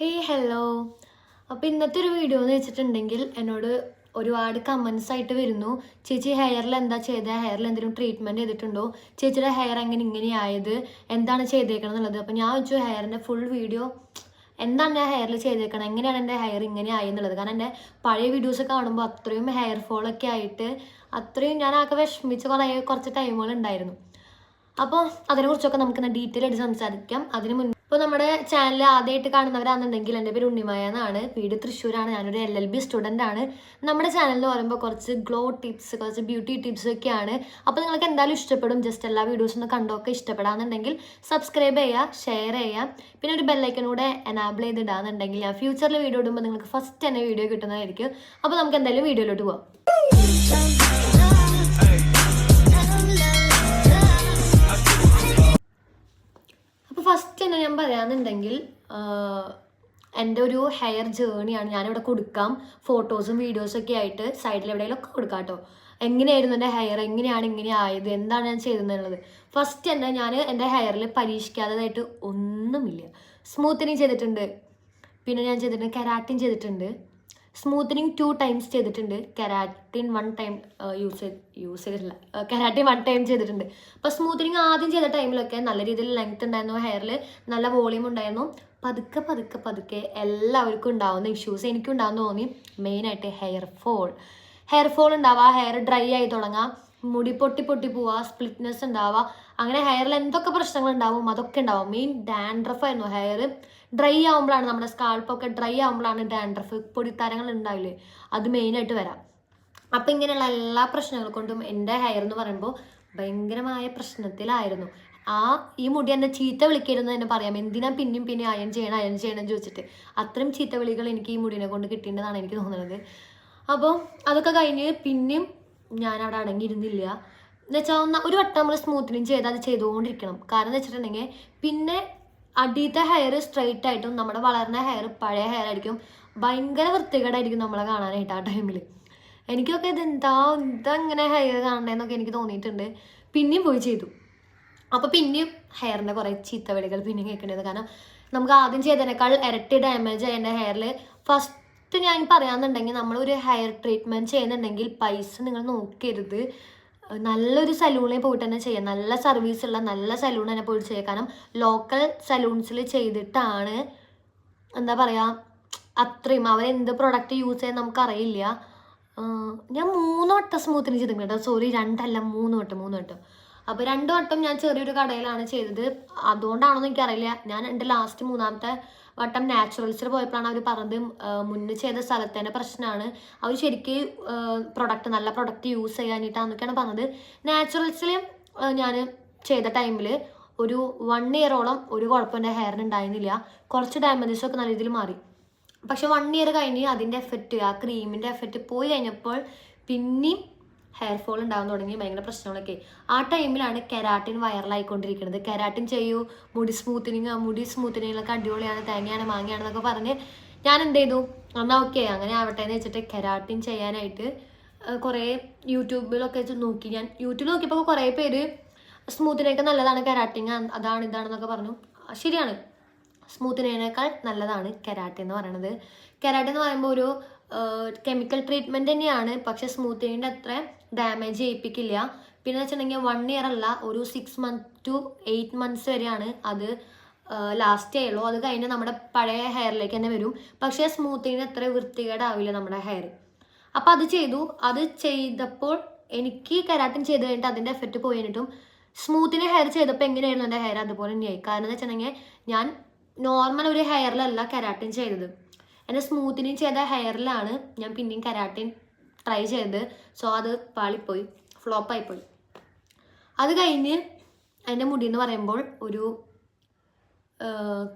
Hey hello അപ്പോൾ ഇന്നത്തെ ഒരു വീഡിയോ എന്ന് വെച്ചിട്ടുണ്ടെങ്കിൽ എന്നോട് ഒരുപാട് കമൻസ് ആയിട്ട് വരുന്നു. ചേച്ചി ഹെയറിൽ എന്താ ചെയ്ത? ഹെയറിൽ എന്തെങ്കിലും ട്രീറ്റ്മെന്റ് ചെയ്തിട്ടുണ്ടോ? ചേച്ചിയുടെ ഹെയർ എങ്ങനെ ഇങ്ങനെയായത് എന്താണ് ചെയ്തേക്കണം എന്നുള്ളത്. അപ്പോൾ ഞാൻ വെച്ചു ഹെയറിന്റെ ഫുൾ വീഡിയോ എന്താണ് ഞാൻ ഹെയറിൽ ചെയ്തേക്കണം? എങ്ങനെയാണ് എന്റെ ഹെയർ ഇങ്ങനെ ആയി എന്നുള്ളത്? കാരണം എന്റെ പഴയ വീഡിയോസ് കാണുമ്പോൾ അത്രയും ഹെയർ ഫോളൊക്കെ ആയിട്ട് അത്രയും ഞാൻ ആകെ വിഷമിച്ച് കുറേ കുറച്ച് ടൈമുകൾ ഉണ്ടായിരുന്നു. അപ്പോൾ അതിനെക്കുറിച്ചൊക്കെ നമുക്ക് ഡീറ്റെയിൽ ആയിട്ട് സംസാരിക്കാം. അതിന് മുന്നേ ഇപ്പോൾ നമ്മുടെ ചാനൽ ആദ്യമായിട്ട് കാണുന്നവരാണെന്നുണ്ടെങ്കിൽ എന്റെ പേര് ഉണ്ണിമായ എന്നാണ്. വീട് തൃശ്ശൂരാണ്. ഞാനൊരു എൽ എൽ ബി സ്റ്റുഡന്റ് ആണ്. നമ്മുടെ ചാനലിൽ പറയുമ്പോൾ കുറച്ച് ഗ്ലോ ടിപ്സ് കുറച്ച് ബ്യൂട്ടി ടിപ്സ് ഒക്കെയാണ്. അപ്പോൾ നിങ്ങൾക്ക് എന്തായാലും ഇഷ്ടപ്പെടും. ജസ്റ്റ് എല്ലാ വീഡിയോസും ഒന്ന് കണ്ടൊക്കെ ഇഷ്ടപ്പെടാന്നുണ്ടെങ്കിൽ സബ്സ്ക്രൈബ് ചെയ്യുക ഷെയർ ചെയ്യുക പിന്നെ ഒരു ബെല്ലൈക്കൻ കൂടെ എനാബിൾ ചെയ്തിടാന്നുണ്ടെങ്കിൽ ഞാൻ ഫ്യൂച്ചറിൽ വീഡിയോ ഇടുമ്പോൾ നിങ്ങൾക്ക് ഫസ്റ്റ് തന്നെ വീഡിയോ കിട്ടുന്നതായിരിക്കും. അപ്പോൾ നമുക്ക് എന്തായാലും വീഡിയോയിലോട്ട് പോവാം. ഫസ്റ്റ് തന്നെ ഞാൻ പറയാന്നുണ്ടെങ്കിൽ എന്റെ ഒരു ഹെയർ ജേണിയാണ് ഞാനിവിടെ കൊടുക്കാം. ഫോട്ടോസും വീഡിയോസും ഒക്കെ ആയിട്ട് സൈഡിൽ എവിടെയെങ്കിലും ഒക്കെ കൊടുക്കാം കേട്ടോ എങ്ങനെയായിരുന്നു എന്റെ ഹെയർ എങ്ങനെയാണ് ഇങ്ങനെ ആയത്? എന്താണ് ഞാൻ ചെയ്തതെന്നുള്ളത്? ഫസ്റ്റ് തന്നെ ഞാൻ എന്റെ ഹെയറിൽ പരീക്ഷിക്കാത്തതായിട്ട് ഒന്നുമില്ല. സ്മൂത്തനിങ് ചെയ്തിട്ടുണ്ട്. പിന്നെ ഞാൻ ചെയ്തിട്ടുണ്ട് കെരാറ്റിൻ ചെയ്തിട്ടുണ്ട്. സ്മൂത്തനിങ് ടു ടൈംസ് ചെയ്തിട്ടുണ്ട്. കെരാറ്റിൻ വൺ ടൈം യൂസ് ചെയ്ത് യൂസ് ചെയ്തിട്ടില്ല. കെരാറ്റിൻ വൺ ടൈം ചെയ്തിട്ടുണ്ട്. അപ്പോൾ സ്മൂത്തനിങ് ആദ്യം ചെയ്ത ടൈമിലൊക്കെ നല്ല രീതിയിൽ ലെങ്ത് ഉണ്ടായിരുന്നു. ഹെയറിൽ നല്ല വോളിയം ഉണ്ടായിരുന്നു. പതുക്കെ പതുക്കെ പതുക്കെ എല്ലാവർക്കും ഉണ്ടാവുന്ന ഇഷ്യൂസ് എനിക്കും ഉണ്ടാവുന്ന തോന്നി. മെയിനായിട്ട് ഹെയർ ഫോൾ ഹെയർ ഫോൾ ഉണ്ടാവുക ഹെയർ ഡ്രൈ ആയി തുടങ്ങാം മുടി പൊട്ടി പൊട്ടി പോവുക സ്പ്ലിറ്റ്നെസ് ഉണ്ടാവുക. അങ്ങനെ ഹെയറിൽ എന്തൊക്കെ പ്രശ്നങ്ങൾ ഉണ്ടാവും അതൊക്കെ ഉണ്ടാവും. മെയിൻ ഡാൻഡ്രഫ് ആയിരുന്നു ഹെയർ ഡ്രൈ ആകുമ്പോഴാണ് നമ്മുടെ സ്കാൾപ്പൊക്കെ ഡ്രൈ ആകുമ്പോഴാണ് ഡാൻഡ്രഫ് പൊടിത്താരങ്ങൾ ഉണ്ടാവില്ലേ അത് മെയിനായിട്ട് വരാം. അപ്പം ഇങ്ങനെയുള്ള എല്ലാ പ്രശ്നങ്ങൾ കൊണ്ടും എന്റെ ഹെയർ എന്ന് പറയുമ്പോൾ ഭയങ്കരമായ പ്രശ്നത്തിലായിരുന്നു. ആ ഈ മുടി എന്നെ ചീത്ത വിളിക്കരുതെന്ന് തന്നെ പറയാം. എന്തിനാ പിന്നെയും പിന്നെ അയൺ ചെയ്യണം അയൺ ചെയ്യണം ചോദിച്ചിട്ട്. അത്രയും ചീത്ത വിളികൾ എനിക്ക് ഈ മുടിനെ കൊണ്ട് കിട്ടിയിട്ടുണ്ടെന്നാണ് എനിക്ക് തോന്നുന്നത്. അപ്പോൾ അതൊക്കെ കഴിഞ്ഞ് പിന്നെയും ഞാൻ അവിടെ അടങ്ങിയിരുന്നില്ല. എന്ന് വെച്ചാൽ ഒന്ന് ഒരു വട്ടം നമ്മൾ സ്മൂത്തനിങ് ചെയ്താൽ അത് ചെയ്തുകൊണ്ടിരിക്കണം. കാരണം എന്ന് വെച്ചിട്ടുണ്ടെങ്കിൽ പിന്നെ അടിയത്തെ ഹെയർ സ്ട്രെയിറ്റ് ആയിട്ടും നമ്മുടെ വളർന്ന ഹെയർ പഴയ ഹെയർ ആയിരിക്കും ഭയങ്കര വൃത്തികേടായിരിക്കും നമ്മളെ കാണാനായിട്ട് ആ ടൈമിൽ എനിക്കൊക്കെ ഇത് എന്താ ഇങ്ങനെ ഹെയർ കാണണേന്നൊക്കെ എനിക്ക് തോന്നിയിട്ടുണ്ട്. പിന്നെയും പോയി ചെയ്തു. അപ്പോൾ പിന്നെയും ഹെയറിന്റെ കുറേ ചീത്തവിളികൾ പിന്നെയും കേൾക്കേണ്ടത് കാരണം നമുക്ക് ആദ്യം ചെയ്തതിനേക്കാൾ ഇരട്ടി ഡാമേജ് ആയി എന്റെ ഹെയറിൽ ഫസ്റ്റ് ഞാൻ പറയാന്നുണ്ടെങ്കിൽ നമ്മളൊരു ഹെയർ ട്രീറ്റ്മെന്റ് ചെയ്യുന്നുണ്ടെങ്കിൽ പൈസ നിങ്ങൾ നോക്കരുത്. നല്ലൊരു സലൂണിൽ പോയിട്ട് തന്നെ ചെയ്യാം. നല്ല സർവീസ് ഉള്ള നല്ല സലൂൺ തന്നെ പോയിട്ട് ചെയ്യാം. കാരണം ലോക്കൽ സലൂൺസിൽ ചെയ്തിട്ടാണ് എന്താ പറയുക അത്രയും അവരെന്ത് പ്രൊഡക്റ്റ് യൂസ് ചെയ്യാൻ നമുക്കറിയില്ല. ഞാൻ മൂന്ന് വട്ടം സ്മൂത്തിന് ചെയ്തിട്ടുണ്ട് കേട്ടോ. സോറി രണ്ടല്ല മൂന്ന് വട്ടം മൂന്ന് വട്ടം. അപ്പോൾ രണ്ടു വട്ടം ഞാൻ ചെറിയൊരു കടയിലാണ് ചെയ്തത്. അതുകൊണ്ടാണോന്ന് എനിക്കറിയില്ല. ഞാൻ എന്റെ ലാസ്റ്റ് മൂന്നാമത്തെ വട്ടം നാച്ചുറൽസിൽ പോയപ്പോഴാണ് അവർ പറഞ്ഞത് മുന്നേ ചെയ്ത സ്ഥലത്തേന്റെ പ്രശ്നമാണ് അവർ ശരിക്കും പ്രൊഡക്റ്റ് നല്ല പ്രൊഡക്റ്റ് യൂസ് ചെയ്യാനായിട്ടാന്നൊക്കെയാണ് പറഞ്ഞത്. നാച്ചുറൽസിൽ ഞാൻ ചെയ്ത ടൈമിൽ ഒരു വൺ ഇയറോളം ഒരു കുഴപ്പം എന്റെ ഹെയറിന് ഉണ്ടായിരുന്നില്ല കുറച്ച് ഡാമേജസ് ഒക്കെ നല്ല രീതിയിൽ മാറി. പക്ഷെ വൺ ഇയർ കഴിഞ്ഞ് അതിന്റെ എഫക്റ്റ് ആ ക്രീമിന്റെ എഫക്റ്റ് പോയി കഴിഞ്ഞപ്പോൾ പിന്നെയും ഹെയർ ഫോൾ ഉണ്ടാകാൻ തുടങ്ങി ഭയങ്കര പ്രശ്നങ്ങളൊക്കെ. ആ ടൈമിലാണ് കെരാട്ടിൻ വൈറലായിക്കൊണ്ടിരിക്കുന്നത് കെരാട്ടിൻ ചെയ്യൂ മുടി സ്മൂത്തനിങ് മുടി സ്മൂത്തനിങ്ങിലൊക്കെ അടിപൊളിയാണ് തേങ്ങയാണ് മാങ്ങയാണെന്നൊക്കെ പറഞ്ഞ് ഞാൻ എന്ത് ചെയ്തു? എന്നാൽ ഓക്കെ അങ്ങനെ ആവട്ടെ എന്ന് വെച്ചിട്ട് കെരാട്ടിൻ ചെയ്യാനായിട്ട് കുറേ യൂട്യൂബിലൊക്കെ നോക്കി. ഞാൻ യൂട്യൂബിൽ നോക്കിയപ്പോൾ കുറേ പേര് സ്മൂത്തിനൊക്കെ നല്ലതാണ് കെരാട്ടിങ് അതാണ് ഇതാണെന്നൊക്കെ പറഞ്ഞു. ശരിയാണ്. സ്മൂത്തിനേക്കാൾ നല്ലതാണ് കെരാട്ടിൻ എന്ന് പറയുന്നത്. കെരാട്ടിൻ എന്ന് പറയുമ്പോൾ ഒരു കെമിക്കൽ ട്രീറ്റ്മെന്റ് തന്നെയാണ്. പക്ഷെ സ്മൂത്തനിന്റെ അത്ര ഡാമേജ് ചെയ്യിപ്പിക്കില്ല പിന്നെ വെച്ചിട്ടുണ്ടെങ്കിൽ വൺ ഇയർ അല്ല ഒരു six month two eight months വരെയാണ് അത് ലാസ്റ്റ് ചെയ്യുള്ളൂ അത് കഴിഞ്ഞ് നമ്മുടെ പഴയ ഹെയറിലേക്ക് തന്നെ വരും. പക്ഷേ സ്മൂത്തിങ്ങിന് അത്ര വൃത്തികേടാവില്ല നമ്മുടെ ഹെയർ അപ്പോൾ അത് ചെയ്തു. അത് ചെയ്തപ്പോൾ എനിക്ക് കരാട്ടിൻ ചെയ്ത് കഴിഞ്ഞിട്ട് അതിന്റെ എഫക്റ്റ് പോയി കഴിഞ്ഞിട്ടും സ്മൂത്തിന് ഹെയർ ചെയ്തപ്പോൾ എങ്ങനെയായിരുന്നു എന്റെ ഹെയർ അതുപോലെ തന്നെയായി. കാരണം എന്ന് വെച്ചിട്ടുണ്ടെങ്കിൽ ഞാൻ നോർമൽ ഒരു ഹെയറിലല്ല കരാട്ടിൻ ചെയ്തത്. എന്റെ സ്മൂത്തിനിങ് ചെയ്ത ഹെയറിലാണ് ഞാൻ പിന്നെയും കരാട്ടിൻ ട്രൈ ചെയ്തത്. സോ അത് പാളിപ്പോയി ഫ്ലോപ്പായിപ്പോയി അത് കഴിഞ്ഞ് എന്റെ മുടി എന്ന് പറയുമ്പോൾ ഒരു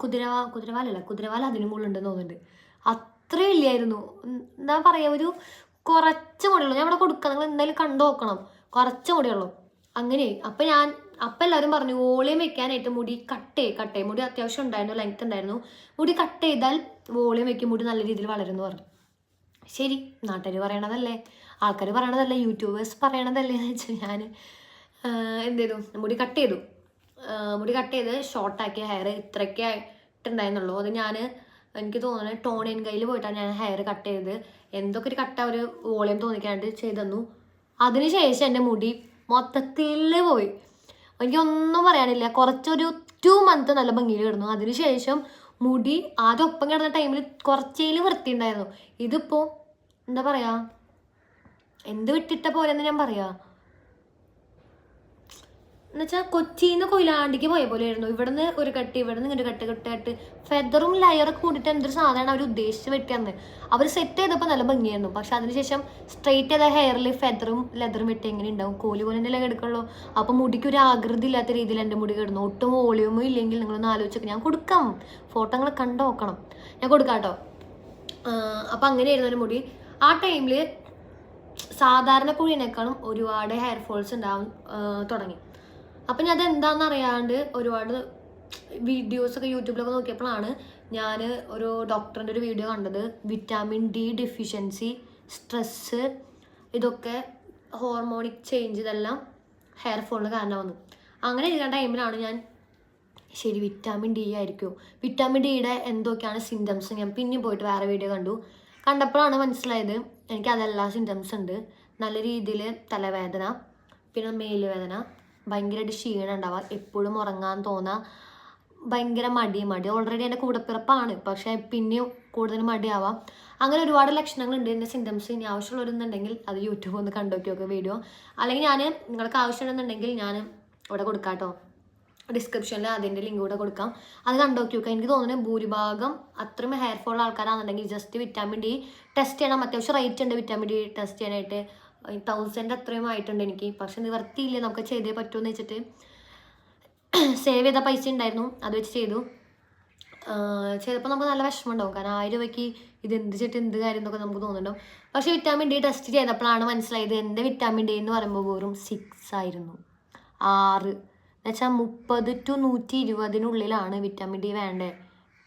കുതിരവാ കുതിരവാലല്ല കുതിരവാല അതിനും മുകളിലുണ്ടെന്ന് തോന്നുന്നുണ്ട്. അത്രയും ഇല്ലായിരുന്നു. എന്താ പറയുക ഒരു കുറച്ച് മുടിയുള്ളൂ. ഞാൻ ഇവിടെ കൊടുക്കാം നിങ്ങൾ എന്തായാലും കണ്ടു നോക്കണം. കുറച്ച് മുടിയുള്ളൂ. അങ്ങനെ അപ്പം ഞാൻ അപ്പം എല്ലാവരും പറഞ്ഞു വോളിയം വെക്കാനായിട്ട് മുടി കട്ട് ചെയ്യ് കട്ട് ചെയ്യും. മുടി അത്യാവശ്യം ഉണ്ടായിരുന്നു ലെങ്ത് ഉണ്ടായിരുന്നു. മുടി കട്ട് ചെയ്താൽ വോളിയം വെക്കും മുടി നല്ല രീതിയിൽ വളരും എന്ന് പറഞ്ഞു. ശരി നാട്ടുകാർ പറയണതല്ലേ? ആൾക്കാർ പറയണതല്ലേ? യൂട്യൂബേഴ്സ് പറയണതല്ലേ എന്ന് വെച്ചാൽ ഞാൻ എന്ത് ചെയ്തു? മുടി കട്ട് ചെയ്തു. മുടി കട്ട് ചെയ്ത് ഷോർട്ടാക്കിയ ഹെയർ ഇത്രയ്ക്ക് ആയിട്ടുണ്ടായിരുന്നുള്ളൂ. അത് ഞാൻ എനിക്ക് തോന്നുന്നത് ടോണിയൻ കയ്യിൽ പോയിട്ടാണ് ഞാൻ ഹെയർ കട്ട് ചെയ്ത് എന്തൊക്കെ ഒരു കട്ട ഒരു വോളിയം തോന്നിക്കാണ്ട് ചെയ്തു അതിനുശേഷം എന്റെ മുടി മൊത്തത്തിൽ പോയി. എനിക്കൊന്നും പറയാനില്ല. കുറച്ചൊരു ടു മന്ത് നല്ല ഭംഗിയിൽ കിടന്നു. അതിനുശേഷം മുടി ആദ്യം ഒപ്പം കിടന്ന ടൈമിൽ കുറച്ചേൽ വൃത്തി ഉണ്ടായിരുന്നു ഇതിപ്പോൾ എന്താ പറയാ? എന്ത് വിട്ടിട്ട പോലെന്ന് ഞാൻ പറയാ? എന്നുവെച്ചാൽ കൊച്ചിന്ന് കൊയിലാണ്ടിക്ക് പോയ പോലെ ആയിരുന്നു ഇവിടുന്ന് ഒരു കട്ട് ഇവിടുന്ന് ഇങ്ങനെ കട്ട് കട്ട് കട്ട് ഫെദറും ലയറൊക്കെ കൂടിയിട്ട് എന്തൊരു സാധനമാണ് അവർ ഉദ്ദേശിച്ച് വെട്ടിയെന്ന് അവർ സെറ്റ് ചെയ്തപ്പോൾ നല്ല ഭംഗിയായിരുന്നു. പക്ഷെ അതിനുശേഷം സ്ട്രെയിറ്റ് ചെയ്ത ഹെയറിൽ ഫെദറും ലെതറും വെട്ടി എങ്ങനെ ഉണ്ടാവും കോലി പോലെ തന്നെ എടുക്കുള്ളൂ അപ്പോൾ മുടിക്ക് ഒരു ആകൃതി ഇല്ലാത്ത രീതിയിൽ എന്റെ മുടി കിടന്നു. ഒട്ടും വോളിയൂമും ഇല്ലെങ്കിൽ നിങ്ങളൊന്ന് ആലോചിച്ചൊക്കെ. ഞാൻ കൊടുക്കാം. ഫോട്ടോ നിങ്ങൾ കണ്ടു നോക്കണം. ഞാൻ കൊടുക്കാം കേട്ടോ അപ്പം അങ്ങനെയായിരുന്നു എന്റെ മുടി. ആ ടൈമിൽ സാധാരണ കുഴിനേക്കാളും ഒരുപാട് ഹെയർ ഫോൾസ് ഉണ്ടാവാൻ തുടങ്ങി. അപ്പം ഞാൻ അതെന്താണെന്ന് അറിയാണ്ട് ഒരുപാട് വീഡിയോസൊക്കെ യൂട്യൂബിലൊക്കെ നോക്കിയപ്പോഴാണ് ഞാൻ ഒരു ഡോക്ടറിന്റെ ഒരു വീഡിയോ കണ്ടത്. വിറ്റാമിൻ ഡി ഡെഫിഷ്യൻസി സ്ട്രെസ്സ് ഇതൊക്കെ ഹോർമോണിക് ചേഞ്ച് ഇതെല്ലാം ഹെയർ ഫോളിന് കാരണമാകുന്നു അങ്ങനെ ഇരിക്കുന്ന ടൈമിലാണ് ഞാൻ ശരി വിറ്റാമിൻ ഡി ആയിരിക്കും. വിറ്റാമിൻ ഡിയുടെ എന്തൊക്കെയാണ് സിംറ്റംസ് ഞാൻ പിന്നെ പോയിട്ട് വേറെ വീഡിയോ കണ്ടു. കണ്ടപ്പോഴാണ് മനസ്സിലായത് എനിക്ക് അതെല്ലാ സിംറ്റംസ് ഉണ്ട്. നല്ല രീതിയിൽ തലവേദന പിന്നെ മേലുവേദന ഭയങ്കരമായിട്ട് ക്ഷീണം ഉണ്ടാവുക എപ്പോഴും ഉറങ്ങാൻ തോന്നുക ഭയങ്കര മടി. മടി ഓൾറെഡി എന്റെ കൂടപ്പിറപ്പാണ്. പക്ഷേ പിന്നെയും കൂടുതൽ മടിയാവാം. അങ്ങനെ ഒരുപാട് ലക്ഷണങ്ങളുണ്ട് എന്റെ സിംറ്റംസ് ഇനി ആവശ്യമുള്ളവരുന്നുണ്ടെങ്കിൽ അത് യൂട്യൂബ് ഒന്ന് കണ്ടു വീഡിയോ അല്ലെങ്കിൽ ഞാൻ നിങ്ങൾക്ക് ആവശ്യമുണ്ടെന്നുണ്ടെങ്കിൽ ഞാൻ ഇവിടെ കൊടുക്കാം കേട്ടോ ഡിസ്ക്രിപ്ഷനിൽ അതിന്റെ ലിങ്ക് കൂടെ കൊടുക്കാം. അത് കണ്ടോക്കി നോക്കാം. എനിക്ക് തോന്നുന്നു ഭൂരിഭാഗം അത്രയും ഹെയർ ഫോൾ ആൾക്കാരാണെന്നുണ്ടെങ്കിൽ ജസ്റ്റ് വിറ്റാമിൻ ഡി ടെസ്റ്റ് ചെയ്യണം. അത്യാവശ്യം റേറ്റ് ഉണ്ട് വിറ്റാമിൻ ഡി ടെസ്റ്റ് ചെയ്യാനായിട്ട്. തൗസൻഡ് അത്രയും ആയിട്ടുണ്ട് എനിക്ക്. പക്ഷെ നിവർത്തിയില്ല നമുക്ക് ചെയ്തേ പറ്റുമെന്ന് വെച്ചിട്ട്. സേവ് ചെയ്ത പൈസ ഉണ്ടായിരുന്നു. അത് വെച്ച് ചെയ്തു. ചെയ്തപ്പോൾ നമുക്ക് നല്ല വിഷമം ഉണ്ടാവും. കാരണം ആയിരം രൂപയ്ക്ക് ഇത് എന്ത് ചെയ്തിട്ട് എന്ത് കാര്യം എന്നൊക്കെ നമുക്ക് തോന്നുന്നുണ്ടാവും. പക്ഷേ വിറ്റാമിൻ ഡി ടെസ്റ്റ് ചെയ്തപ്പോഴാണ് മനസ്സിലായത് എന്റെ വിറ്റാമിൻ ഡി എന്ന് പറയുമ്പോൾ വെറും സിക്സ് ആയിരുന്നു. ആറ്. എന്നുവെച്ചാൽ മുപ്പത് ടു നൂറ്റി ഇരുപതിനുള്ളിലാണ് വിറ്റാമിൻ ഡി വേണ്ടത്.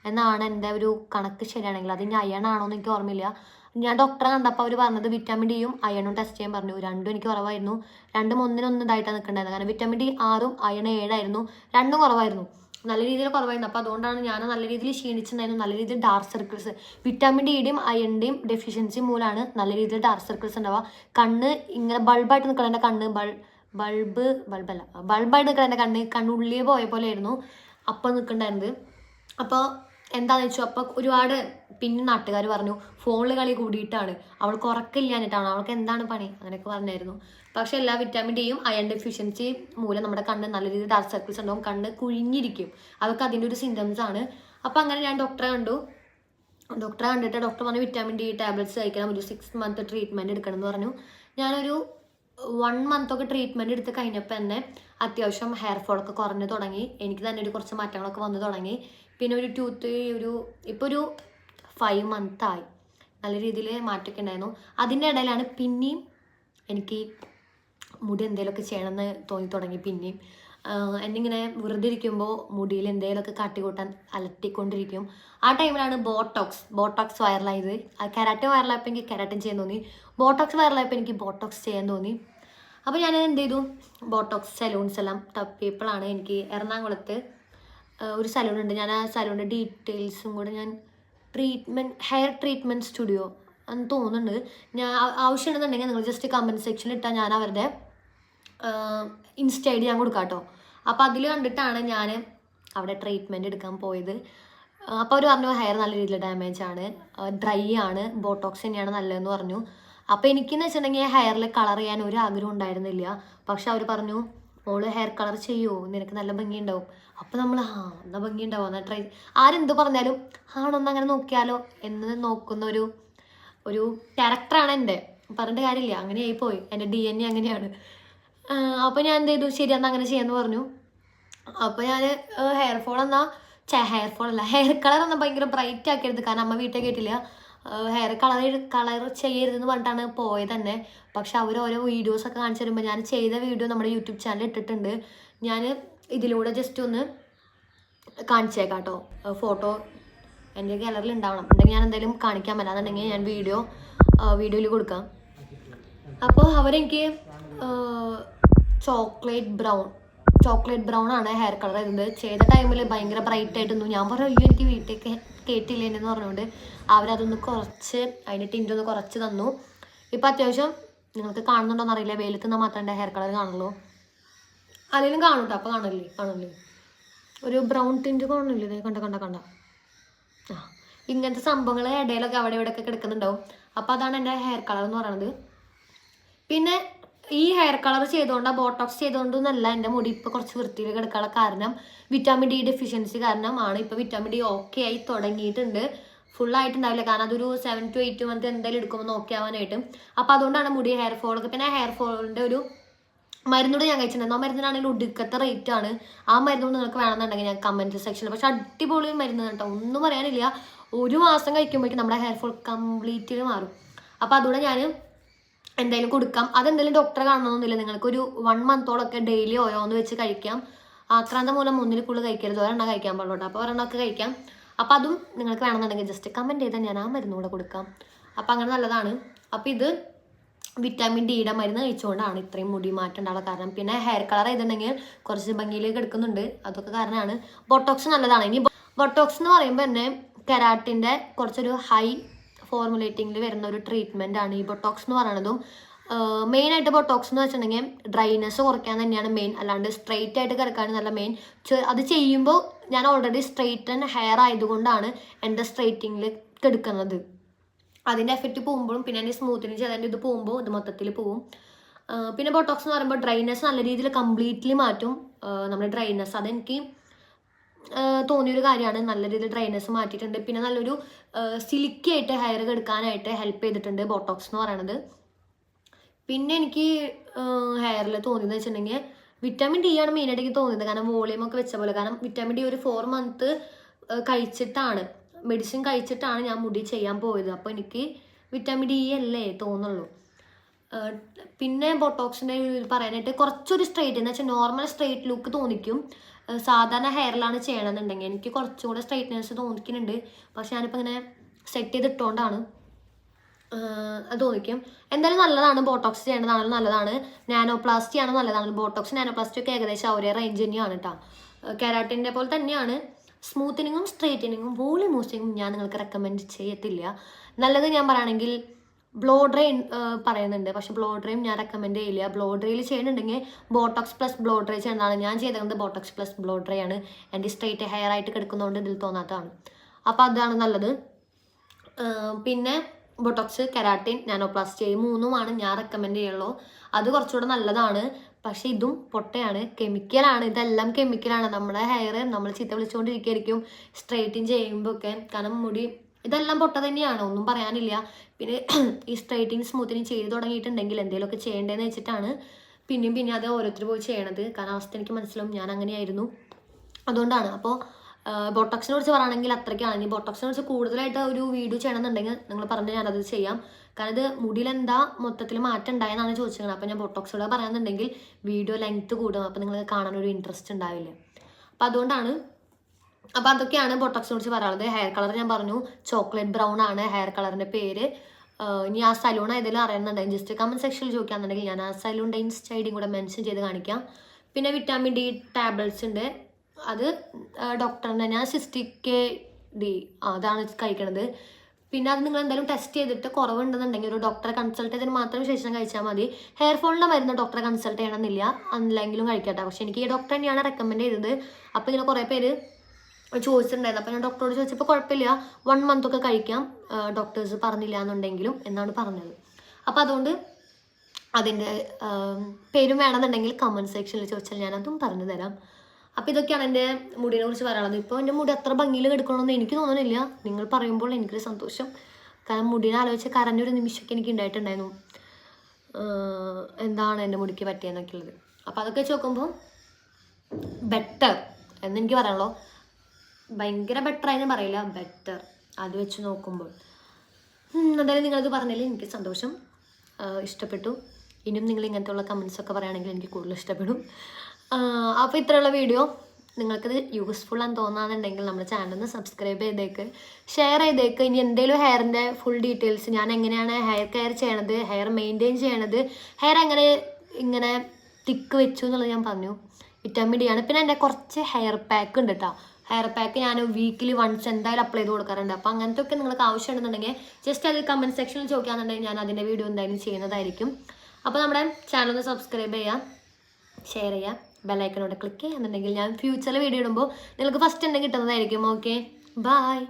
എന്നാണ് എന്റെ ഒരു കണക്ക് ശരിയാണെങ്കിൽ. അത് ഇനി അയൺ ആണോ എന്ന് എനിക്ക് ഓർമ്മയില്ല. ഞാൻ ഡോക്ടറെ കണ്ടപ്പോൾ അവർ പറഞ്ഞത് വിറ്റാമിൻ ഡിയും അയണും ടെസ്റ്റ് ചെയ്യാൻ പറഞ്ഞു. രണ്ടും എനിക്ക് കുറവായിരുന്നു. രണ്ടും ഒന്നിനൊന്നും ഇതായിട്ടാണ് നിൽക്കേണ്ടത് കാരണം വിറ്റാമിൻ ഡി ആറും അയൺ ഏഴായിരുന്നു രണ്ടും കുറവായിരുന്നു. നല്ല രീതിയിൽ കുറവായിരുന്നു. അപ്പോൾ അതുകൊണ്ടാണ് ഞാൻ നല്ല രീതിയിൽ ക്ഷീണിച്ചിട്ടുണ്ടായിരുന്നു. നല്ല രീതിയിൽ ഡാർക്ക് സർക്കിൾസ് വിറ്റാമിൻ ഡിയുടെയും അയണിന്റെയും ഡെഫിഷ്യൻസി മൂലമാണ് നല്ല രീതിയിൽ ഡാർക്ക് സർക്കിൾസ് ഉണ്ടാവുക കണ്ണ് ഇങ്ങനെ ബൾബായിട്ട് നിൽക്കണം കണ്ണ് ബൾ ബൾബ് ബൾബല്ല ബൾബായിട്ട് നിൽക്കണം കണ്ണ് കണ്ണുള്ളിയെ പോയ പോലെ ആയിരുന്നു അപ്പം നിൽക്കണ്ടായിരുന്നത് അപ്പോൾ എന്താണെന്ന് വെച്ചു? അപ്പോൾ ഒരുപാട് പിന്നെ നാട്ടുകാർ പറഞ്ഞു ഫോണിൽ കളി കൂടിയിട്ടാണ്. അവൾക്ക് ഉറക്കില്ലാഞ്ഞിട്ടാണ് അവൾക്ക് എന്താണ് പണി? അങ്ങനെയൊക്കെ പറഞ്ഞായിരുന്നു. പക്ഷെ എല്ലാ വിറ്റാമിൻ ഡിയും അയൺ ഡെഫിഷ്യൻസി മൂലം നമ്മുടെ കണ്ണ് നല്ല രീതിയിൽ ഡാർക്ക് സർക്കിൾസ് ഉണ്ടാവും. കണ്ണ് കുഴിഞ്ഞിരിക്കും. അതൊക്കെ അതിന്റെ ഒരു സിംറ്റംസ് ആണ്. അപ്പോൾ അങ്ങനെ ഞാൻ ഡോക്ടറെ കണ്ടു. ഡോക്ടറെ കണ്ടിട്ട് ഡോക്ടർ പറഞ്ഞു വിറ്റാമിൻ ഡി ടാബ്ലറ്റ്സ് കഴിക്കണം. ഒരു സിക്സ് മന്ത് ട്രീറ്റ്മെന്റ് എടുക്കണം എന്ന് പറഞ്ഞു. ഞാനൊരു വൺ മന്ത് ഒക്കെ ട്രീറ്റ്മെന്റ് എടുത്ത് കഴിഞ്ഞപ്പോൾ തന്നെ അത്യാവശ്യം ഹെയർ ഫോളൊക്കെ കുറഞ്ഞു തുടങ്ങി. എനിക്ക് തന്നെ ഒരു കുറച്ച് മാറ്റങ്ങളൊക്കെ വന്നു തുടങ്ങി. പിന്നെ ഒരു ടു ത്രീ ഒരു ഇപ്പോൾ ഒരു ഫൈവ് ആയി. നല്ല രീതിയിൽ മാറ്റമൊക്കെ ഉണ്ടായിരുന്നു. അതിന്റെ ഇടയിലാണ് പിന്നെയും എനിക്ക് മുടി എന്തെങ്കിലുമൊക്കെ ചെയ്യണമെന്ന് തോന്നി തുടങ്ങി പിന്നെയും. എന്നിങ്ങനെ വെറുതെ ഇരിക്കുമ്പോൾ മുടിയിൽ എന്തെങ്കിലുമൊക്കെ കാട്ടിക്കൂട്ടാൻ അലട്ടിക്കൊണ്ടിരിക്കും. ആ ടൈമിലാണ് ബോട്ടോക്സ് ബോട്ടോക്സ് വൈറലായത് കരാട്ടെ വൈറലായപ്പോൾ എനിക്ക് കരാട്ടം ചെയ്യാൻ തോന്നി. ബോട്ടോക്സ് വൈറലായപ്പോൾ എനിക്ക് ബോട്ടോക്സ് ചെയ്യാൻ തോന്നി. അപ്പോൾ ഞാൻ എന്ത് ചെയ്തു? ബോട്ടോക്സ് സലൂൺസ് എല്ലാം തപ്പിയപ്പോഴാണ് എനിക്ക് എറണാകുളത്ത് ഒരു സലൂൺ ഉണ്ട്. ഞാൻ ആ സലൂണിന്റെ ഡീറ്റെയിൽസും കൂടെ ഞാൻ ട്രീറ്റ്മെന്റ് ഹെയർ ട്രീറ്റ്മെന്റ് സ്റ്റുഡിയോ എന്ന് തോന്നുന്നുണ്ട്. ഞാൻ ആവശ്യമുണ്ടെന്നുണ്ടെങ്കിൽ നിങ്ങൾ ജസ്റ്റ് കമന്റ് സെക്ഷനിൽ ഇട്ടാൽ ഞാൻ അവരുടെ ഇൻസ്റ്റ ഐ ഡി ഞാൻ കൊടുക്കാം കേട്ടോ അപ്പോൾ അതിൽ കണ്ടിട്ടാണ് ഞാൻ അവിടെ ട്രീറ്റ്മെന്റ് എടുക്കാൻ പോയത്. അപ്പോൾ അവർ പറഞ്ഞു ഹെയർ നല്ല രീതിയിൽ ഡാമേജ് ആണ്. ഡ്രൈ ആണ്. ബോട്ടോക്സ് തന്നെയാണ് നല്ലതെന്ന് പറഞ്ഞു. അപ്പോൾ എനിക്കെന്ന് വെച്ചിട്ടുണ്ടെങ്കിൽ ഹെയറിൽ കളർ ചെയ്യാൻ ഒരു ആഗ്രഹം ഉണ്ടായിരുന്നില്ല. പക്ഷെ അവർ പറഞ്ഞു മോൾ ഹെയർ കളർ ചെയ്യുമോ നിനക്ക് നല്ല ഭംഗി ഉണ്ടാവും അപ്പോൾ നമ്മൾ ആ എന്നാൽ ഭംഗി ഉണ്ടാവും എന്നാൽ ട്രൈ ആരെന്ത് പറഞ്ഞാലും ആണൊന്ന് അങ്ങനെ നോക്കിയാലോ എന്ന് നോക്കുന്ന ഒരു ഒരു ക്യാരക്ടറാണ് എന്റെ. പറഞ്ഞിട്ട് കാര്യമില്ല അങ്ങനെ ആയിപ്പോയി എന്റെ ഡി എൻ എ അങ്ങനെയാണ്. അപ്പോൾ ഞാൻ എന്ത് ചെയ്തു? ശരി എന്നാൽ അങ്ങനെ ചെയ്യാമെന്ന് പറഞ്ഞു. അപ്പോൾ ഞാൻ ഹെയർ ഫോൾ എന്നാൽ ഹെയർ ഫോൾ അല്ല ഹെയർ കളർ എന്നാൽ ഭയങ്കര ബ്രൈറ്റ് ആക്കിയെടുത്ത്. കാരണം അമ്മ വീട്ടിൽ കേട്ടില്ല. ഹെയർ കളർ കളർ ചെയ്യരുതെന്ന് പറഞ്ഞിട്ടാണ് പോയത് തന്നെ. പക്ഷെ അവർ ഓരോ വീഡിയോസൊക്കെ കാണിച്ചു തരുമ്പോൾ ഞാൻ ചെയ്ത വീഡിയോ നമ്മുടെ യൂട്യൂബ് ചാനൽ ഇട്ടിട്ടുണ്ട്. ഞാൻ ഇതിലൂടെ ജസ്റ്റ് ഒന്ന് കാണിച്ചേക്കാം കേട്ടോ ഫോട്ടോ എന്റെ ഗാലറിയിൽ ഉണ്ടാവണം എന്തെങ്കിലും ഞാൻ എന്തെങ്കിലും കാണിക്കാൻ പറ്റാന്നുണ്ടെങ്കിൽ ഞാൻ വീഡിയോ വീഡിയോയിൽ കൊടുക്കാം. അപ്പോൾ അവരെനിക്ക് ചോക്ലേറ്റ് ബ്രൗൺ ചോക്ലേറ്റ് ബ്രൗൺ ആണ് ഹെയർ കളർ ചെയ്ത ടൈമിൽ ഭയങ്കര ബ്രൈറ്റ് ആയിട്ടൊന്നും ഞാൻ പറഞ്ഞു അയ്യോ എനിക്ക് വീട്ടിലേക്ക് കേട്ടില്ലേന്ന് പറഞ്ഞുകൊണ്ട് അവരതൊന്ന് കുറച്ച് അതിന്റെ ടിന്റ് ഒന്ന് കുറച്ച് തന്നു. ഇപ്പം അത്യാവശ്യം നിങ്ങൾക്ക് കാണുന്നുണ്ടോന്ന് അറിയില്ല. വെയിലത്ത് നിന്നാൽ മാത്രമേ എന്റെ ഹെയർ കളർ കാണുള്ളൂ. അല്ലെങ്കിലും കാണും കേട്ടോ അപ്പോൾ കാണില്ലേ? കാണില്ലേ ഒരു ബ്രൗൺ ടിന്റ് കാണില്ലേ ഇതേ കണ്ട കണ്ട കണ്ട. ആ ഇങ്ങനത്തെ സംഭവങ്ങൾ ഇടയിലൊക്കെ അവിടെ ഇവിടെയൊക്കെ കിടക്കുന്നുണ്ടാവും. അപ്പോൾ അതാണ് എന്റെ ഹെയർ കളർ എന്ന് പറയുന്നത് പിന്നെ ഈ ഹെയർ കളർ ചെയ്തുകൊണ്ട് ബോട്ടോക്സ് ചെയ്തുകൊണ്ടെന്നല്ല എന്റെ മുടി ഇപ്പോൾ കുറച്ച് വൃത്തിയിൽ കിടക്കാനുള്ള കാരണം. വിറ്റാമിൻ ഡി ഡെഫിഷ്യൻസി കാരണമാണ്. ഇപ്പോൾ വിറ്റാമിൻ ഡി ഓക്കെ ആയി തുടങ്ങിയിട്ടുണ്ട്. ഫുൾ ആയിട്ടുണ്ടാവില്ല. കാരണം അതൊരു സെവൻ ടു എയ്റ്റ് മന്ത് എന്തായാലും എടുക്കുമ്പോൾ നോക്കി ആവാനായിട്ട്. അപ്പോൾ അതുകൊണ്ടാണ് മുടി ഹെയർ ഫോളൊക്കെ പിന്നെ ഹെയർ ഫോളിന്റെ ഒരു മരുന്നോട് ഞാൻ കഴിച്ചിട്ടുണ്ടായിരുന്നു ആ മരുന്നിനാണെങ്കിൽ ഒടുക്കത്തെ റേറ്റ് ആണ്. ആ മരുന്നുകൊണ്ട് നിങ്ങൾക്ക് വേണമെന്നുണ്ടെങ്കിൽ ഞാൻ കമന്റ് സെക്ഷനിൽ പക്ഷെ അടിപൊളി മരുന്ന് കേട്ടോ. ഒന്നും പറയാനില്ല. ഒരു മാസം കഴിക്കുമ്പോഴേക്കും നമ്മുടെ ഹെയർ ഫോൾ കംപ്ലീറ്റ് മാറും. അപ്പോൾ അതുകൂടെ ഞാൻ എന്തായാലും കൊടുക്കാം. അതെന്തായാലും ഡോക്ടറെ കാണണമെന്നില്ല. നിങ്ങൾക്ക് ഒരു വൺ മന്തോളൊക്കെ ഡെയിലി ഓയോ എന്ന് വെച്ച് കഴിക്കാം. ആക്രാന്ത മൂലം മൂന്നിൽ കൂടുതൽ കഴിക്കരുത്. ഒരെണ്ണം കഴിക്കാൻ പാടുള്ളൂ അപ്പോൾ ഒരെണ്ണമൊക്കെ കഴിക്കാം. അപ്പോൾ അതും നിങ്ങൾക്ക് വേണമെന്നുണ്ടെങ്കിൽ ജസ്റ്റ് കമന്റ് ചെയ്താൽ ഞാൻ ആ മരുന്ന് കൂടെ കൊടുക്കാം. അപ്പോൾ അങ്ങനെ നല്ലതാണ്. അപ്പോൾ ഇത് വിറ്റാമിൻ ഡിയുടെ മരുന്ന് കഴിച്ചുകൊണ്ടാണ് ഇത്രയും മുടി മാറ്റം ഉണ്ടാവുക കാരണം പിന്നെ ഹെയർ കളർ ചെയ്തിട്ടുണ്ടെങ്കിൽ കുറച്ച് ഭംഗിയിലേക്ക് എടുക്കുന്നുണ്ട്. അതൊക്കെ കാരണമാണ്. ബൊട്ടോക്സ് നല്ലതാണ്. ഇനി ബൊട്ടോക്സ് എന്ന് പറയുമ്പോൾ തന്നെ കെരാട്ടിന്റെ കുറച്ചൊരു ഹൈ ഫോർമുലേറ്റിങ്ങിൽ വരുന്ന ഒരു ട്രീറ്റ്മെന്റ് ആണ് ഈ ബൊട്ടോക്സ് എന്ന് പറയുന്നതും മെയിൻ ആയിട്ട് ബൊട്ടോക്സ് എന്ന് വെച്ചിട്ടുണ്ടെങ്കിൽ ഡ്രൈനസ് കുറയ്ക്കാൻ തന്നെയാണ് മെയിൻ അല്ലാണ്ട് സ്ട്രെയിറ്റ് ആയിട്ട് കിടക്കാൻ നല്ല മെയിൻ അത് ചെയ്യുമ്പോൾ ഞാൻ ഓൾറെഡി സ്ട്രെയിറ്റ് ആൻഡ് ഹെയർ ആയതുകൊണ്ടാണ് എന്റെ സ്ട്രെയിറ്റിങ്ങിൽ കെടുക്കുന്നത്. അതിന്റെ എഫക്റ്റ് പോകുമ്പോഴും പിന്നെ എന്റെ സ്മൂത്തിനിങ് ചെയ്തതിന്റെ ഇത് പോകുമ്പോൾ ഇത് മൊത്തത്തിൽ പോകും പിന്നെ ബൊട്ടോക്സ് എന്ന് പറയുമ്പോൾ ഡ്രൈനെസ് നല്ല രീതിയിൽ കംപ്ലീറ്റ്ലി മാറ്റും. നമ്മുടെ ഡ്രൈനസ് അതെനിക്ക് തോന്നിയൊരു കാര്യമാണ്. നല്ല രീതിയിൽ ഡ്രൈനസ് മാറ്റിയിട്ടുണ്ട്. പിന്നെ നല്ലൊരു സിലിക്കി ആയിട്ട് ഹെയർ കെടുക്കാനായിട്ട് ഹെൽപ്പ് ചെയ്തിട്ടുണ്ട് ബോട്ടോക്സ് എന്ന് പറയണത്. പിന്നെ എനിക്ക് ഹെയറിൽ തോന്നിയെന്ന് വെച്ചിട്ടുണ്ടെങ്കിൽ വിറ്റാമിൻ ഡി ആണ് മെയിൻ ആയിട്ട് തോന്നിയത്. കാരണം വോളിയം ഒക്കെ വെച്ച പോലെ. കാരണം വിറ്റാമിൻ ഡി ഒരു ഫോർ മന്ത് കഴിച്ചിട്ടാണ്. മെഡിസിൻ കഴിച്ചിട്ടാണ് ഞാൻ മുടി ചെയ്യാൻ പോയത്. അപ്പോൾ എനിക്ക് വിറ്റാമിൻ ഡി അല്ലേ തോന്നുള്ളൂ. പിന്നെ ബൊട്ടോക്സിന്റെ പറയാനായിട്ട് കുറച്ചൊരു സ്ട്രെയിറ്റ് എന്ന് വെച്ചാൽ നോർമൽ സ്ട്രെയിറ്റ് ലുക്ക് തോന്നിക്കും. സാധാരണ ഹെയറിലാണ് ചെയ്യണമെന്നുണ്ടെങ്കിൽ എനിക്ക് കുറച്ചും കൂടെ സ്ട്രൈറ്റ്നെസ് തോന്നിക്കുന്നുണ്ട്. പക്ഷെ ഞാനിപ്പോൾ ഇങ്ങനെ സെറ്റ് ചെയ്തിട്ടുകൊണ്ടാണ് അത് തോന്നിക്കും. എന്തായാലും നല്ലതാണ് ബോട്ടോക്സ് ചെയ്യേണ്ടതാണെങ്കിലും നല്ലതാണ്. നാനോപ്ലാസ്റ്റി ആണ് നല്ലതാണ്. ബോട്ടോക്സ് നാനോപ്ലാസ്റ്റി ഒക്കെ ഏകദേശം ഒരേ റേഞ്ച് തന്നെയാണ് കേട്ടോ കെരാട്ടിന്റെ പോലെ തന്നെയാണ്. സ്മൂത്തനിങ്ങും സ്ട്രെയിറ്റനിങ്ങും വോളി മൂസിങ്ങും ഞാൻ നിങ്ങൾക്ക് റെക്കമെൻഡ് ചെയ്യത്തില്ല. നല്ലത് ഞാൻ പറയുകയാണെങ്കിൽ ബ്ലോ ഡ്രൈ പറയുന്നുണ്ട്. പക്ഷെ ബ്ലോ ഡ്രൈയും ഞാൻ റെക്കമെൻഡ് ചെയ്യില്ല. ബ്ലോ ഡ്രൈയിൽ ചെയ്യുന്നുണ്ടെങ്കിൽ ബോട്ടോക്സ് പ്ലസ് ബ്ലോ ഡ്രൈ ചെയ്യുന്നതാണ് ഞാൻ ചെയ്തത് ബോട്ടോക്സ് പ്ലസ് ബ്ലോ ഡ്രൈ ആണ്. എന്റെ സ്ട്രെയിറ്റ് ഹെയർ ആയിട്ട് കിടക്കുന്നതുകൊണ്ട് ഇതിൽ തോന്നാത്തതാണ്. അപ്പോൾ അതാണ് നല്ലത്. പിന്നെ ബൊട്ടോക്സ് കെരാട്ടിൻ നാനോപ്ലാസ്റ്റി മൂന്നുമാണ് ഞാൻ റെക്കമെൻഡ് ചെയ്യുള്ളൂ. അത് കുറച്ചുകൂടെ നല്ലതാണ്. പക്ഷേ ഇതും പൊട്ടയാണ്. കെമിക്കലാണ് ഇതെല്ലാം കെമിക്കലാണ് നമ്മുടെ ഹെയർ നമ്മൾ ചീത്ത വിളിച്ചുകൊണ്ടിരിക്കുകയായിരിക്കും സ്ട്രെയിറ്റിൻ ചെയ്യുമ്പോൾ ഒക്കെ കാരണം മുടി ഇതെല്ലാം പൊട്ട തന്നെയാണ് ഒന്നും പറയാനില്ല. പിന്നെ ഈ സ്ട്രൈറ്റിങ് സ്മൂത്തിങ് ചെയ്ത് തുടങ്ങിയിട്ടുണ്ടെങ്കിൽ എന്തെങ്കിലുമൊക്കെ ചെയ്യേണ്ടതെന്ന് വെച്ചിട്ടാണ് പിന്നെയും പിന്നെ അത് ഓരോരുത്തർ പോയി ചെയ്യണത്. കാരണം അവസ്ഥ എനിക്ക് മനസ്സിലാവും. ഞാൻ അങ്ങനെയായിരുന്നു. അതുകൊണ്ടാണ്. അപ്പോൾ ബോട്ടോക്സിനെ കുറിച്ച് പറയുകയാണെങ്കിൽ അത്രയ്ക്കാണ്. ഇനി ബോട്ടോക്സിനെ കുറിച്ച് കൂടുതലായിട്ട് ഒരു വീഡിയോ ചെയ്യണമെന്നുണ്ടെങ്കിൽ നിങ്ങൾ പറഞ്ഞ് ഞാനത് ചെയ്യാം. കാരണം ഇത് മുടിയിൽ എന്താ മൊത്തത്തിൽ മാറ്റം ഉണ്ടായെന്നാണ് ചോദിച്ചത്. അപ്പോൾ ഞാൻ ബോട്ടോക്സിലൂടെ പറയാന്നുണ്ടെങ്കിൽ വീഡിയോ ലെങ്ത് കൂടും. അപ്പോൾ നിങ്ങൾക്ക് കാണാൻ ഒരു ഇൻട്രസ്റ്റ് ഉണ്ടാവില്ല? അപ്പോൾ അതുകൊണ്ടാണ് അപ്പോൾ അതൊക്കെയാണ് ബൊട്ടോക്സിനെ കുറിച്ച് പറയാനുള്ളത്. ഹെയർ കളർ ഞാൻ പറഞ്ഞു. ചോക്ലേറ്റ് ബ്രൗൺ ആണ് ഹെയർ കളറിന്റെ പേര്. ഇനി ആ സലൂൺ ഏതെങ്കിലും അറിയുന്നുണ്ടെങ്കിൽ ജസ്റ്റ് കമന്റ് സെക്ഷനിൽ ചോദിക്കാന്നുണ്ടെങ്കിൽ ഞാൻ ആ സലൂണിന്റെ ഇൻസ്റ്റ ഐ കൂടെ മെൻഷൻ ചെയ്ത് കാണിക്കാം. പിന്നെ വിറ്റാമിൻ ഡി ടാബ്ലറ്റ്സ് ഉണ്ട്. അത് ഡോക്ടറിന്റെ ഞാൻ സിസ്റ്റിക് കെ ഡി അതാണ് കഴിക്കണത്. പിന്നെ അത് നിങ്ങൾ എന്തായാലും ടെസ്റ്റ് ചെയ്തിട്ട് കുറവുണ്ടെന്നുണ്ടെങ്കിൽ ഒരു ഡോക്ടറെ കൺസൾട്ട് ചെയ്തതിന് മാത്രം ശേഷം കഴിച്ചാൽ മതി. ഹെയർ ഫോളിന്റെ മരുന്ന് ഡോക്ടറെ കൺസൾട്ട് ചെയ്യണമെന്നില്ല. അല്ലെങ്കിലും കഴിക്കട്ടെ. പക്ഷെ എനിക്ക് ഈ ഡോക്ടർ തന്നെയാണ് റെക്കമെൻഡ് ചെയ്തത്. അപ്പോൾ ഇങ്ങനെ കുറേ പേര് ചോദിച്ചിട്ടുണ്ടായിരുന്നു. അപ്പോൾ ഞാൻ ഡോക്ടറോട് ചോദിച്ചപ്പോൾ കുഴപ്പമില്ല. വൺ മന്ത് ഒക്കെ കഴിക്കാം. ഡോക്ടേഴ്സ് പറഞ്ഞില്ല എന്നുണ്ടെങ്കിലും എന്നാണ് പറഞ്ഞത്. അപ്പോൾ അതുകൊണ്ട് അതിന്റെ പേരും വേണമെന്നുണ്ടെങ്കിൽ കമന്റ് സെക്ഷനിൽ ചോദിച്ചാൽ ഞാൻ അതും പറഞ്ഞു തരാം. അപ്പോൾ ഇതൊക്കെയാണ് എന്റെ മുടിനെ കുറിച്ച് പറയാനുള്ളത്. ഇപ്പോൾ എന്റെ മുടി അത്ര ഭംഗിയിൽ കിടക്കണമെന്ന് എനിക്ക് തോന്നുന്നില്ല നിങ്ങൾ പറയുമ്പോൾ എനിക്കൊരു സന്തോഷം. കാരണം മുടിനെ ആലോചിച്ച് കരഞ്ഞൊരു നിമിഷമൊക്കെ എനിക്ക് ഉണ്ടായിട്ടുണ്ടായിരുന്നു. എന്താണ് എന്റെ മുടിക്ക് പറ്റിയെന്നൊക്കെ ഉള്ളത്. അപ്പോൾ അതൊക്കെ വെച്ച് നോക്കുമ്പോൾ ബെറ്റർ എന്നെനിക്ക് പറയാനുള്ളൂ. ഭയങ്കര ബെറ്റർ ആയെന്ന് പറയില്ല. ബെറ്റർ അത് വെച്ച് നോക്കുമ്പോൾ. എന്തായാലും നിങ്ങളത് പറഞ്ഞതിൽ എനിക്ക് സന്തോഷം. ഇഷ്ടപ്പെട്ടു. ഇനിയും നിങ്ങൾ ഇങ്ങനത്തെ ഉള്ള കമൻസ് ഒക്കെ പറയുകയാണെങ്കിൽ എനിക്ക് കൂടുതൽ ഇഷ്ടപ്പെടും. അപ്പോൾ ഇത്രയുള്ള വീഡിയോ നിങ്ങൾക്കിത് യൂസ്ഫുൾ ആണെന്ന് തോന്നാന്നുണ്ടെങ്കിൽ നമ്മുടെ ഒന്ന് സബ്സ്ക്രൈബ് ചെയ്തേക്ക്. ഷെയർ ചെയ്തേക്ക്. ഇനി എന്തെങ്കിലും ഹെയറിന്റെ ഫുൾ ഡീറ്റെയിൽസ് ഞാൻ എങ്ങനെയാണ് ഹെയർ കെയർ ചെയ്യണത്? ഹെയർ മെയിന്റെയിൻ ചെയ്യണത്? ഹെയർ എങ്ങനെ ഇങ്ങനെ തിക്ക് വെച്ചു എന്നുള്ളത് ഞാൻ പറഞ്ഞു. വിറ്റാമിൻ ഡി ആണ്. പിന്നെ എന്റെ കുറച്ച് ഹെയർ പാക്ക് ഉണ്ട് കേട്ടോ ഹെയർ പാക്ക് ഞാൻ വീക്കിലി വൺസ് എന്തായാലും അപ്ലൈ ചെയ്ത് കൊടുക്കാറുണ്ട്. അപ്പോൾ അങ്ങനത്തെ ഒക്കെ നിങ്ങൾക്ക് ആവശ്യമുണ്ടെന്നുണ്ടെങ്കിൽ ജസ്റ്റ് അത് കമന്റ് സെക്ഷനിൽ ചോദിക്കാന്നുണ്ടെങ്കിൽ ഞാൻ അതിന്റെ വീഡിയോ എന്തായാലും ചെയ്യുന്നതായിരിക്കും. അപ്പോൾ നമ്മുടെ ചാനൽ ഒന്ന് സബ്സ്ക്രൈബ് ചെയ്യാം ഷെയർ ചെയ്യുക ബെല്ലൈക്കനോട് ക്ലിക്ക് ചെയ്യുന്നുണ്ടെങ്കിൽ ഞാൻ ഫ്യൂച്ചറിൽ വീഡിയോ ഇടുമ്പോൾ നിങ്ങൾക്ക് ഫസ്റ്റ് എന്തെങ്കിലും കിട്ടുന്നതായിരിക്കും. Okay bye